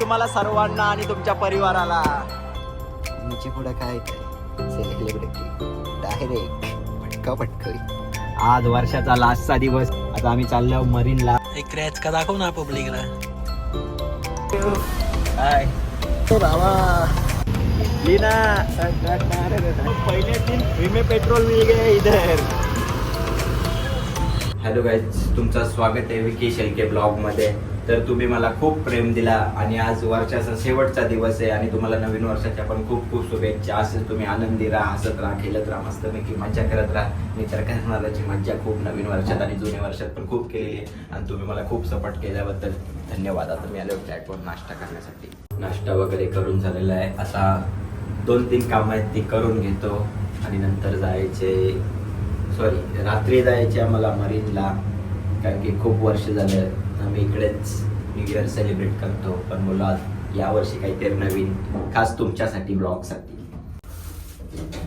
तुम्हाला सर्वांना आणि तुमच्या परिवाराला. तुमची पुढे काय काय सेलिब्रिटी डायरेक्ट पटका पटकरी आज वर्षाचा लास्टचा दिवस. आता आम्ही चाललो मरीनला. एक क्रॅच का दाखव ना पब्लिकला. हाय. बाबा. लीना. पहिले दिन विमे पेट्रोल मिल गए इधर. हॅलो गाईज तुमचं स्वागत आहे विकी शेलके ब्लॉगमध्ये तर तुम्ही मला खूप प्रेम दिला आणि आज वर्षाचा शेवटचा दिवस आहे आणि तुम्हाला नवीन वर्षाच्या पण खूप खूप शुभेच्छा. असेल तुम्ही आनंदी राहा हसत राहा खेळत राहा मस्तपैकी मज्जा करत राहा. मी तर करणाराची मज्जा खूप नवीन वर्षात आणि जुन्या वर्षात पण खूप केलेली आहे. आणि तुम्ही मला खूप सपोर्ट केल्याबद्दल धन्यवाद. आता मी आलो फ्लॅटवर नाश्ता करण्यासाठी. नाश्ता वगैरे करून झालेला आहे. असा दोन तीन कामं आहेत ती करून घेतो. आणि नंतर जायचे सॉरी रात्री जायचे आम्हाला मरीनला. कारण की खूप वर्ष झालं आम्ही इकडेच न्यू इयर सेलिब्रेट करतो. पण मुलं यावर्षी काहीतरी नवीन खास तुमच्यासाठी ब्लॉगसाठी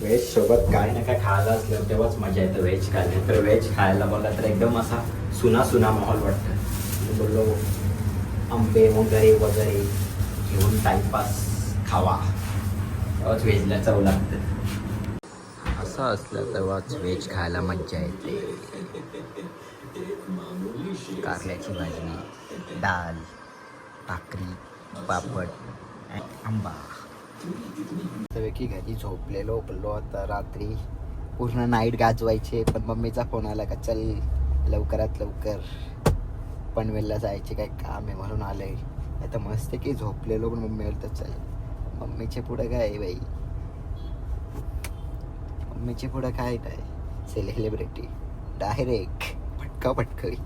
व्हेज सोबत काय ना काय खायला असलं तेव्हाच मजा येतं व्हेज खायला. तर व्हेज खायला बघा तर एकदम असा सुना सुना माहोल वाटतं. बोललो आंबे वगैरे वगैरे घेऊन टाईमपास खावा. तेव्हाच व्हेजला चव लागतं. असं असलं तेव्हाच व्हेज खायला मज्जा येते. कारल्याची भाजी डाळ भाकरी पापड आंबा. की घरी झोपलेलो बोललो आता रात्री पूर्ण नाईट गाजवायचे पण मम्मीचा फोन आला का चल लवकरात लवकर पनवेलला जायचे काय काम आहे? म्हणून आलंय. आता मस्त की झोपलेलो पण मम्मी तर चल. मम्मीचे पुढं काय आहे बाई? मम्मीचे पुढं काय काय सेलिब्रिटी. डायरेक्ट. पटका पटकरी.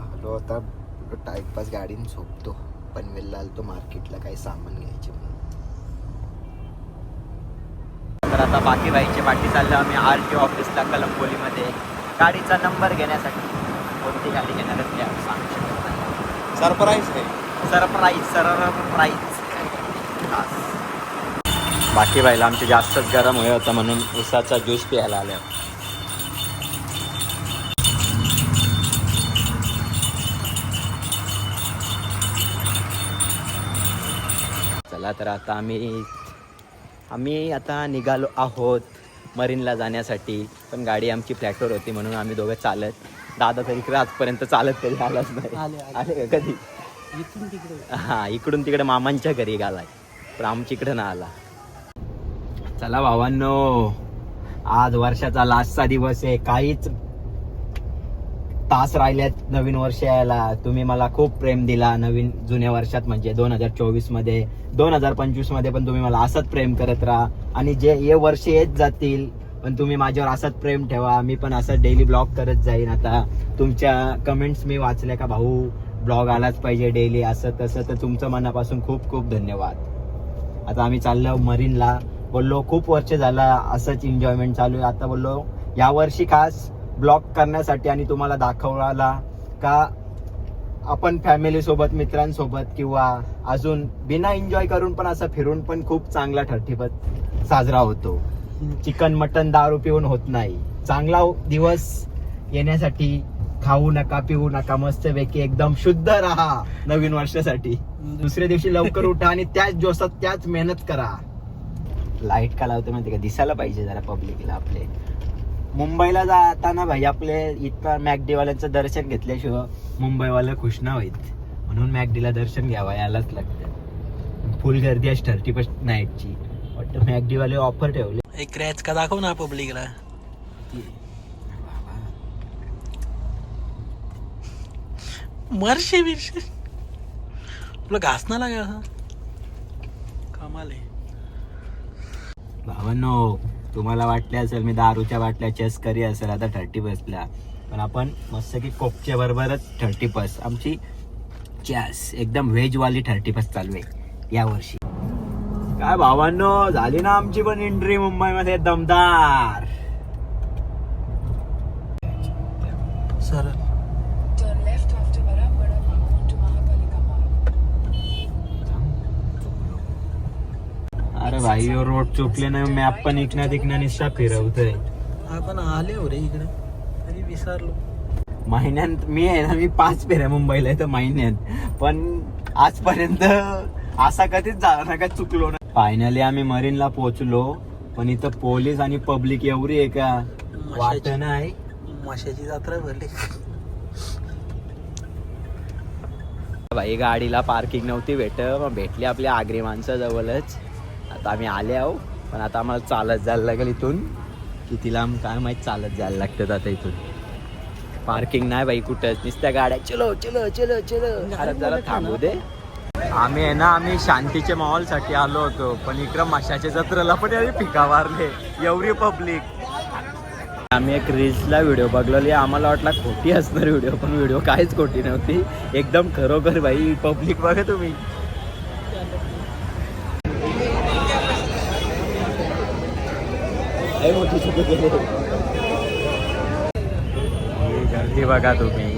आलो आता टाइमपास गाडीने झोपतो. पनवेलला आलतो मार्केटला काही सामान घ्यायचे म्हणून. तर आता बाकी बाईच्या पाठी चाललो आम्ही आर टी ऑफिसला कलंबोलीमध्ये गाडीचा नंबर घेण्यासाठी कोणती गाडी घेणार ते आम्ही सांगू शकत नाही. सरप्राईज आहे. सरप्राईज सरप्राईज बाकी बाईला आमचे जास्तच गरम होय होतं म्हणून उसाचा ज्यूस प्यायला आले चला तर आता आम्ही आम्ही आता निघालो आहोत मरीनला जाण्यासाठी. पण गाडी आमची फ्लॅटवर होती म्हणून आम्ही दोघं चालत. दादा तर इकडे आजपर्यंत चालत कधी आलाच नाही. आले, का कधी? इथून तिकडे. हा इकडून तिकडे मामांच्या घरी गेलाय पण आमच्या इकडे ना आला. चला भावांनो आज वर्षाचा लास्टचा दिवस आहे. काहीच तास राहिलेत नवीन वर्ष यायला. तुम्ही मला खूप प्रेम दिला नवीन जुन्या वर्षात म्हणजे दोन हजार चोवीसमध्ये दोन हजार पंचवीसमध्ये पण तुम्ही मला असंच प्रेम करत राहा. आणि जे हे वर्ष येत जातील पण तुम्ही माझ्यावर असंच प्रेम ठेवा. मी पण असं डेली ब्लॉग करत जाईन. आता तुमच्या कमेंट्स मी वाचल्या का भाऊ? ब्लॉग आलाच पाहिजे डेली असं तसं तर तुमचं मनापासून खूप खूप धन्यवाद. आता आम्ही चाललो मरीनला. बोललो खूप वर्ष झालं असंच एन्जॉयमेंट चालू आहे. आता बोललो यावर्षी खास ब्लॉग करण्यासाठी आणि तुम्हाला दाखवायला का आपण फॅमिलीसोबत मित्रांसोबत किंवा अजून बिना एन्जॉय करून पण असं फिरून पण खूप चांगला ठरठीपत साजरा होतो. चिकन मटन दारू पिऊन होत नाही. चांगला दिवस येण्यासाठी खाऊ नका पिऊ नका मस्त पैकी एकदम शुद्ध राहा नवीन वर्षासाठी. दुसऱ्या दिवशी लवकर उठा आणि त्याच जोसात त्याच मेहनत करा. लाइट का लावतो माहिती का? दिसायला पाहिजे जरा पब्लिकला आपले. मुंबईला जाताना भाई आपले इथं मॅकडीवाल्यांचं दर्शन घेतल्याशिवाय मुंबईवाले खुश ना होईत. म्हणून मॅकडीला दर्शन घ्यावा यायलाच लागतं. फुल गर्दी आहे थर्टी फर्स्ट नाईटची. वाटतं मॅकडीवाले ऑफर ठेवले. एक क्रॅच का दाखव ना पब्लिकला मरशे बिरशे. तुला घास ना लागे असं कमाल आहे. भावांनो तुम्हाला वाटले असेल मी दारूच्या बाटल्या चेस करी असेल आता थर्टी बसला पण आपण मस्त की कोकच्या बरोबरच थर्टी फर्स्ट आमची चॅस एकदम व्हेज वाली थर्टी फर्स्ट चालू आहे या वर्षी. काय भावांनो झाली ना आमची पण एंट्री मुंबईमध्ये दमदार. ह्यो रोड चुकले नाही मॅप पण इकण्या तिकण्या निश्चा फिरवतोय आपण आले हो रे इकडे. तरी विसरलो. महिन्यात मी आहे ना मी पाच फेऱ्या मुंबईला आहे तर महिन्यात. पण आजपर्यंत असा कधीच झाला ना का चुकलो ना फायनली आम्ही मरीनला पोहोचलो पण इथं पोलीस आणि पब्लिक एवढी आहे का? वाट नाही. माशाची जत्रा भरली. भाई गाडीला पार्किंग नव्हती भेट मग भेटली आपल्या आगरी माणसाजवळच आता आम्ही आले आहो. पण आता आम्हाला चालत जायला लागेल इथून. किती लांब काय माहीत चालत जायला लागतं आता इथून. पार्किंग नाही बाई कुठंच. नुसत्या गाड्या चलो चलो चलो चलो. अरे जरा थांबू दे. आम्ही आहे ना आम्ही शांतीच्या माहोलसाठी आलो होतो. पण इकडं माशाच्या जत्रेला पण आम्ही पिका मारले. एवढी पब्लिक आम्ही एक रील्सला व्हिडिओ बघलेली. आम्हाला वाटला खोटी असणार व्हिडिओ पण व्हिडिओ काहीच खोटी नव्हती. एकदम खरोखर भाई पब्लिक बघा तुम्ही. गर्दी बघा तुम्ही.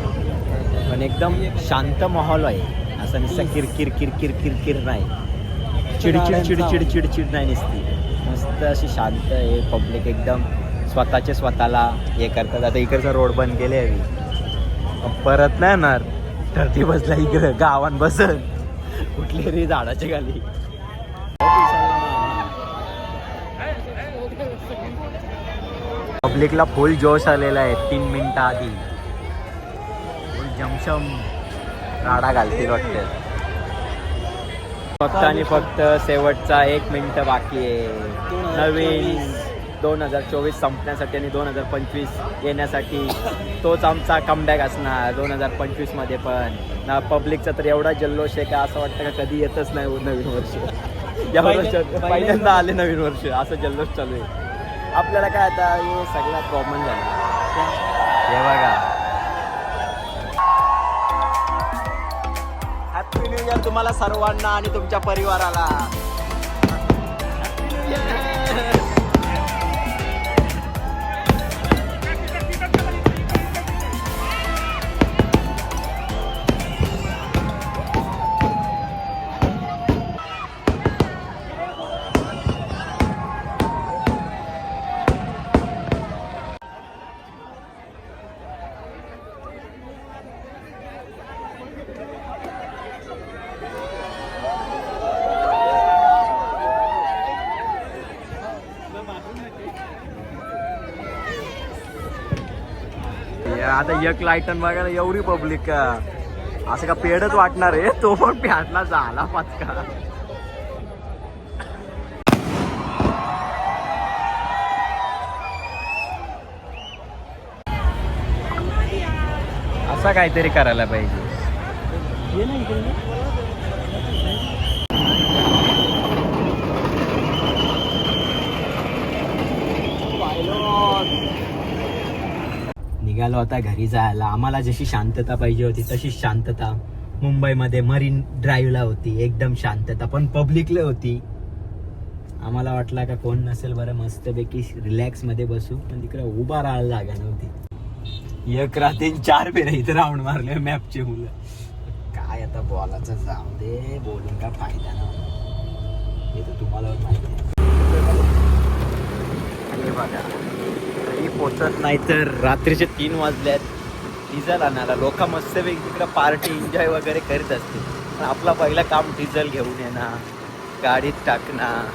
पण एकदम शांत माहोल आहे. असं नुसतं किरकिर किरकिर किरकिर नाही. चिडचिड चिडचिड चिडचिड नाही नुसती. मस्त अशी शांत आहे पब्लिक एकदम. स्वतःचे स्वतःला हे करतात. आता इकडचा रोड बंद केले आहे परत नाही येणार. तर ती बसला इकडं. गावान बसन. कुठली तरी झाडाच्या खाली. पब्लिकला फुल जोश आलेला आहे तीन मिनिटं आधी. फुल जमशम राडा घालतील वाटते. फक्त आणि फक्त शेवटचा एक मिनिट बाकी आहे. नवीन दोन हजार चोवीस संपण्यासाठी आणि दोन हजार पंचवीस येण्यासाठी तोच आमचा कमबॅक असणार दोन हजार पंचवीसमध्ये पण. ना पब्लिकचा तर एवढा जल्लोष आहे का असं वाटतं का कधी येतच नाही नवीन वर्ष. या वर्षात पहिल्यांदा आले नवीन वर्ष असं जल्लोष चालू आहे. आपल्याला काय आता हे सगळ्यात कॉमन झालं. हे बघा. हॅपी न्यू इयर तुम्हाला सर्वांना आणि तुमच्या परिवाराला. आता एक लायटन बघायला एवढी पब्लिक का असं का पेडच वाटणार आहे? तो पण प्याटला झाला पाचका असं काहीतरी करायला पाहिजे. निघालो आता घरी जायला. आम्हाला जशी शांतता पाहिजे होती तशी शांतता. मुंबईमध्ये मरीन ड्राईव्हला होती एकदम शांतता. पण पब्लिकला होती. आम्हाला वाटला का कोण नसेल बरं मस्तपैकी रिलॅक्समध्ये बसू. पण तिकडे उभा राहायला जागा नव्हती. एक रात्री चार फेऱ्या इथं राऊंड मारले मॅपचे मुलं. काय आता बॉलाचं जाऊ दे. बोलून का फायदा ना हे तर तुम्हाला माहिती आहे. बघा. तरी पोचत नाही तर रात्रीचे तीन वाजल्यात. डिझेल आणायला. लोक मस्तपैकी तिकडं पार्टी एन्जॉय वगैरे करीत असतील. पण आपला पहिलं काम डिझेल घेऊन येणं गाडीत टाकणं.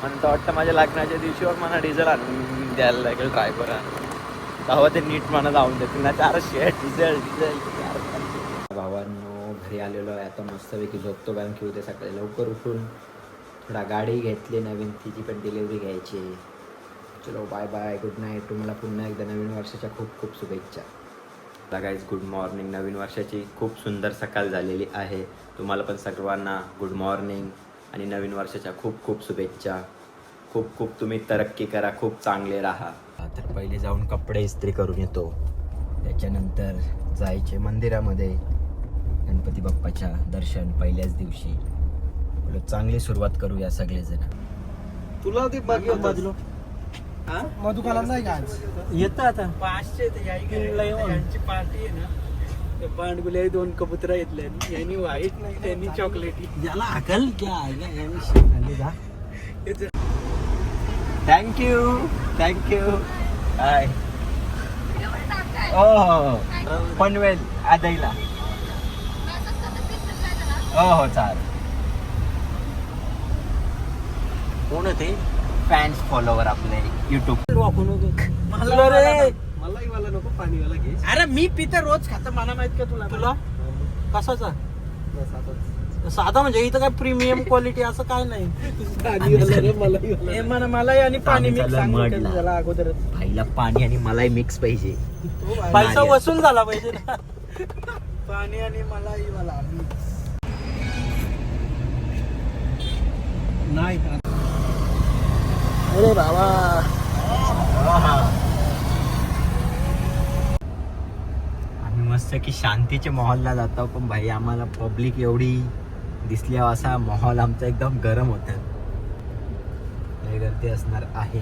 म्हणतं वाटतं माझ्या लग्नाच्या दिवशीवर मला डिझेल आणून द्यायला लागेल ड्रायव्हरांना तेव्हा ते नीट मला जाऊन देतील ना चार शेट डिझेल डिझेल. भावांनो घरी आलेलो आहे. आता मस्तपैकी झोपतो. कारण की उद्या सकाळी लवकर उठून थोडा गाडी घेतली नवीन. तिची पण डिलिव्हरी घ्यायची आहे. चलो बाय बाय गुड नाईट तुम्हाला पुन्हा एकदा नवीन वर्षाच्या खूप खूप शुभेच्छा. गाईज गुड मॉर्निंग नवीन वर्षाची खूप सुंदर सकाळ झालेली आहे. तुम्हाला पण सर्वांना गुड मॉर्निंग आणि नवीन वर्षाच्या खूप खूप शुभेच्छा. खूप खूप तुम्ही तरक्की करा खूप चांगले राहा. तर पहिले जाऊन कपडे इस्त्री करून येतो. त्याच्यानंतर जायचे मंदिरामध्ये. गणपती बाप्पाच्या दर्शन पहिल्याच दिवशी. चांगली सुरुवात करूया सगळेजण. तुला ते बाजूला. मधुकाला नाही का आज? येतं आता. पाचशे यांची पार्टी आहे ना. पांडुले दोन कबुतरा घेतले यांनी व्हाईट नाही त्यांनी चॉकलेटी याला अकल क्या थँक्यू थँक्यू बाय हो हो हो पनवेल आदईला. हो हो चाल कोण ते? फॅन्स फॉलोवर आपले युट्यूब तुला रे. मलाही मला नको पाणीवाला घे. अरे मी पिते रोज खात मला माहीत का तुला? तुला? कसाचा बस साधा म्हणजे इथं काय प्रीमियम क्वालिटी असं काय नाही. पाणीवाला रे मलाही वाला. हे मला मलाही आणि पाणी आम्ही मिक्स झालं मडला. त्याला अगोदरच. भाईला पाणी आणि मलाई मिक्स पाहिजे. पैसा नारियल. वसूल झाला पाहिजे ना. पाणी आणि मलाई मला नाही का अरे बाबा. आम्ही मस्त की शांतीच्या मॉलला जातो पण भाई आम्हाला पब्लिक एवढी दिसली असा माहोल आमचा एकदम गरम होत गर्दी असणार आहे.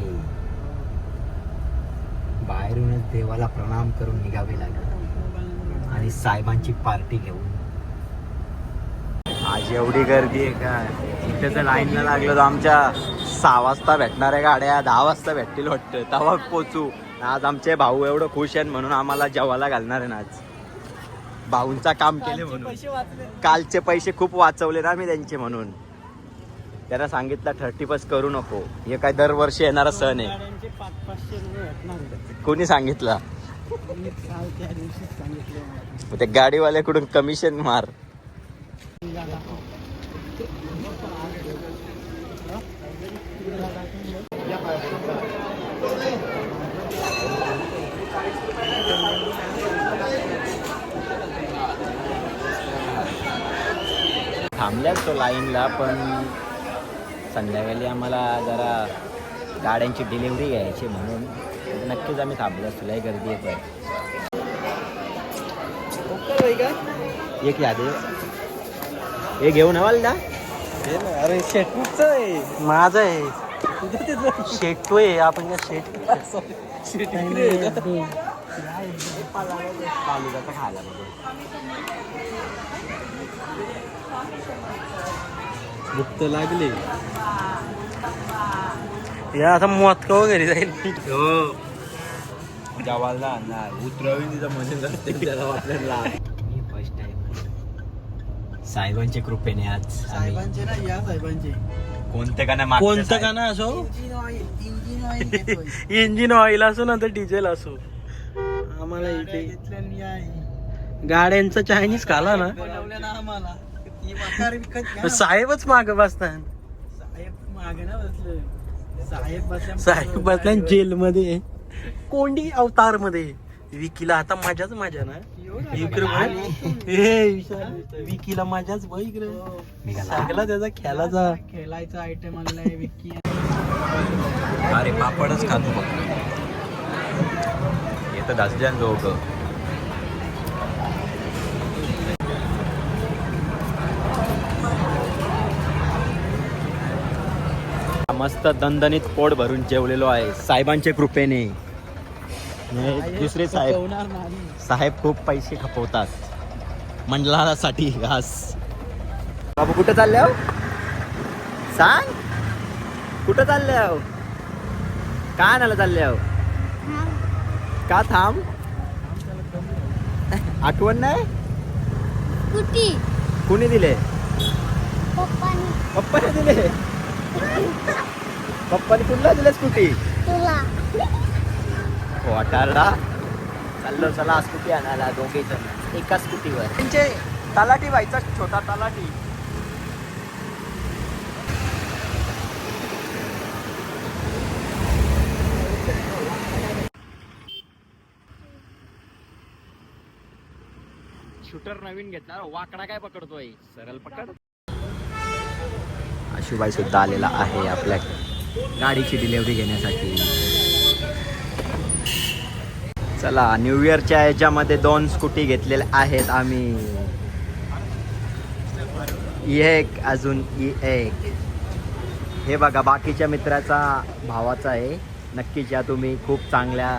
बाहेरूनच देवाला प्रणाम करून निघावे लागेल. आणि साहेबांची पार्टी घेऊन. आज एवढी गर्दी आहे का? तर लाईनला लागलो तर आमच्या सहा वाजता भेटणाऱ्या गाड्या दहा वाजता भेटतील वाटतं. तेव्हा पोचू. आज आमचे भाऊ एवढं खुश आहेत म्हणून आम्हाला जेवायला घालणार आहे ना आज. भाऊंचा काम केले म्हणून. कालचे पैसे खूप वाचवले ना मी त्यांचे म्हणून. त्यांना सांगितलं थर्टी पस करू नको. हे काय दरवर्षी येणारा सण आहे. भेटणार कोणी सांगितलं? ते गाडीवाल्याकडून कमिशन मार. थांबल्याच तो लाईनला पण संध्याकाळी आम्हाला जरा गाड्यांची डिलिव्हरी घ्यायची म्हणून नक्कीच आम्ही थांबलो असतो. लय गर्दी येत आहे एक याद. हे घेऊन हवाल दा अरे शेटूच आहे. माझं आहे. शेटू आहे. आपण काय शेट खायला तर लागली. या आता मोदका वगैरे जाईल. हो. जवाला ना उतरवी तिथं मशीन असते त्याला वाटलं फर्स्ट टाइम साहेबांच्या कृपेने आज साहेबांचे ना या साहेबांचे. कोणते का नाही मागचे कोणतं. का ना असो? इंजिन ऑइल असो ना तर डिझेल असो. आम्हाला इथे गाड्यांचा चायनीज खाला ना. साहेबच माग बसतात. साहेब बसल्या जेल मध्ये कोंडी अवतारमध्ये विकीला आता मजाच मजा ना. इकडे बघ. ए, विशाल, विकीला इकडे. निघाला. सगळा त्याचा खेळाचा. खेळायचा आयटम आणलाय विकी. अरे पापडच खातो फक्त येतं दासल्यान लोक मस्त दणदणीत पोट भरून जेवलेलो आहे. साहेबांच्या कृपेने. दुसरे साहेब. साहेब खूप पैसे खपवतात. मंडळासाठी घास बाबू कुठं चालले हो? सांग. कुठं चालले हो? का आणायला चालले हो? का थांब. आठवण नाही? कुटी कुणी दिले? पप्पानी. पप्पाने दिले? पप्पाने कुठला दिले स्कूटी? तुला. हो अटारडा. चाललो चला स्कूटी आणायला दोघे जण. एका स्कूटीवर. त्यांचे तलाठी व्हायचा छोटा तलाठी. शूटर नवीन घेतला. वाकडा काय पकडतोय? सरळ पकड. आशुबाई सुद्धा आलेला आहे आपल्या गाडीची डिलेवरी घेण्यासाठी. चला न्यू इयरच्या ह्याच्यामध्ये दोन स्कूटी घेतलेल्या आहेत आम्ही. E एक अजून ही एक. हे बघा बाकीच्या मित्राचा भावाचा आहे. नक्कीच या तुम्ही खूप चांगल्या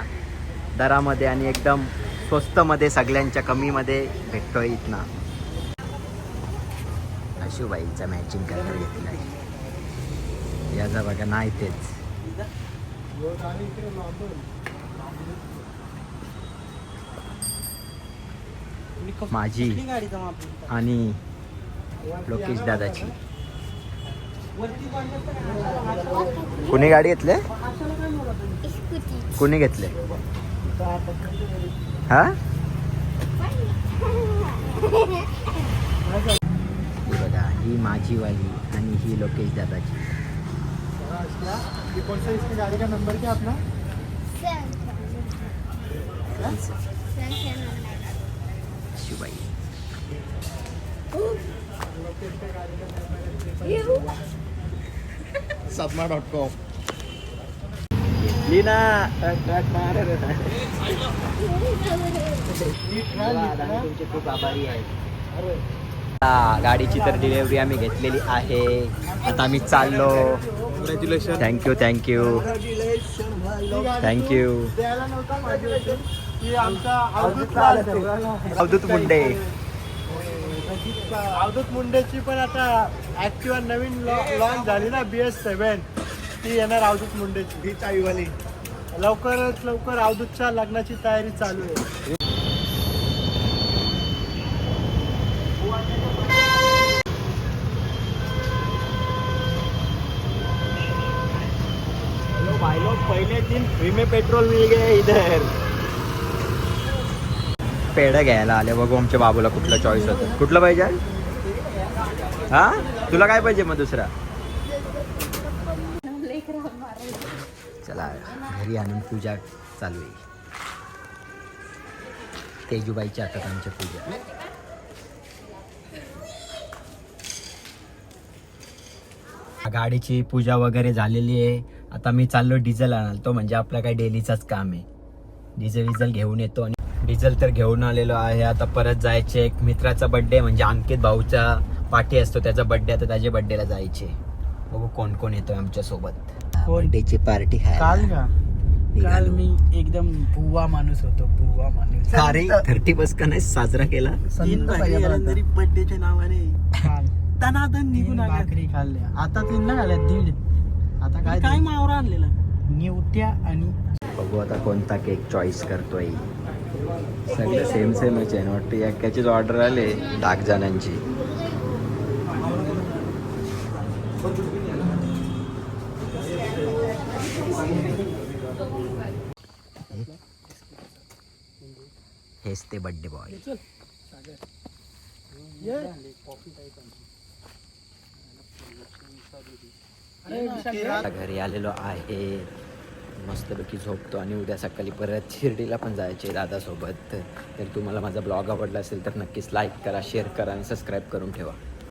दरामध्ये आणि एकदम स्वस्तमध्ये सगळ्यांच्या कमीमध्ये भेटतोय इथनं. अशुबाईचा मॅचिंग कलर घेतला आहे याचा बघा नाही तेच. माझी आणि लोकेश दादाची. कुणी गाडी घेतले? कुणी घेतले? हा? बघा ही माझी वाली आणि ही लोकेश दादाची. गाडी का नंबर क्या अपना सदमा डॉट कॉम घेतली ना तुमचे खूप आभारी आहे. हा, गाडीची तर डिलिव्हरी आम्ही घेतलेली आहे. आता आम्ही चाललो. Congratulation thank you thank you thank you Avdhoot Avdhoot Munde. Avdhoot मुंडेची पण आता ऍक्टिव्हा नवीन लॉन्च झाली ना बी एस सेव्हन ती येणार अवधूत मुंडेची. ही चावीवाली. लवकरच लवकर अवधूतच्या लग्नाची तयारी चालू आहे. भाई लोग पहले दिन फ्री में पेट्रोल मिल गए इधर. पेढं घ्यायला आले. बघू आमच्या बाबूला कुठलं चॉईस होतं. कुठलं पाहिजे? हा? तुला काय पाहिजे मग दुसरा? चला घरी आणून पूजा चालू आहे. तेजूबाईच्या हातात आमच्या पूजा. गाडीची पूजा वगैरे झालेली आहे. आता मी चाललो डिझेल आणाल तो म्हणजे आपला काय डेलीचाच काम आहे. डिझेल विझेल घेऊन येतो आणि डिझेल तर घेऊन आलेलो आहे. आता परत जायचे. एक मित्राचा बर्थडे म्हणजे अंकित भाऊचा पार्टी असतो. त्याचा बर्थडे आता त्याच्या बर्थडेला जायचे. बघू कोण कोण येतोय आमच्यासोबत. कोण? बर्थडेची पार्टी काल का? काल मी एकदम बुवा माणूस होतो. बुवा माणूस. अरे थर्टी बस का नाही? साजरा केला? तीन भाकरी तरी बर्थडेच्या नावाने. तनातन निघून भाकरी खाल्ल्या. आता तीन ना खाल्ल्या दीड. आता काय काय मावरा आणलेला? निवट्या आणि बघू आता कोणता केक चॉईस करतोय. सगळं सेम सेमच आहे वाटतं एकाचीच ऑर्डर आले दहा जणांची हेच ते बर्थडे बॉय आता घरी आलेलो आहे. मस्तपैकी झोपतो आणि उद्या सकाळी परत शिर्डीला पण जायचे दादासोबत. तर तुम्हाला माझा ब्लॉग आवडला असेल तर नक्कीच लाईक करा शेअर करा आणि सबस्क्राईब करून ठेवा.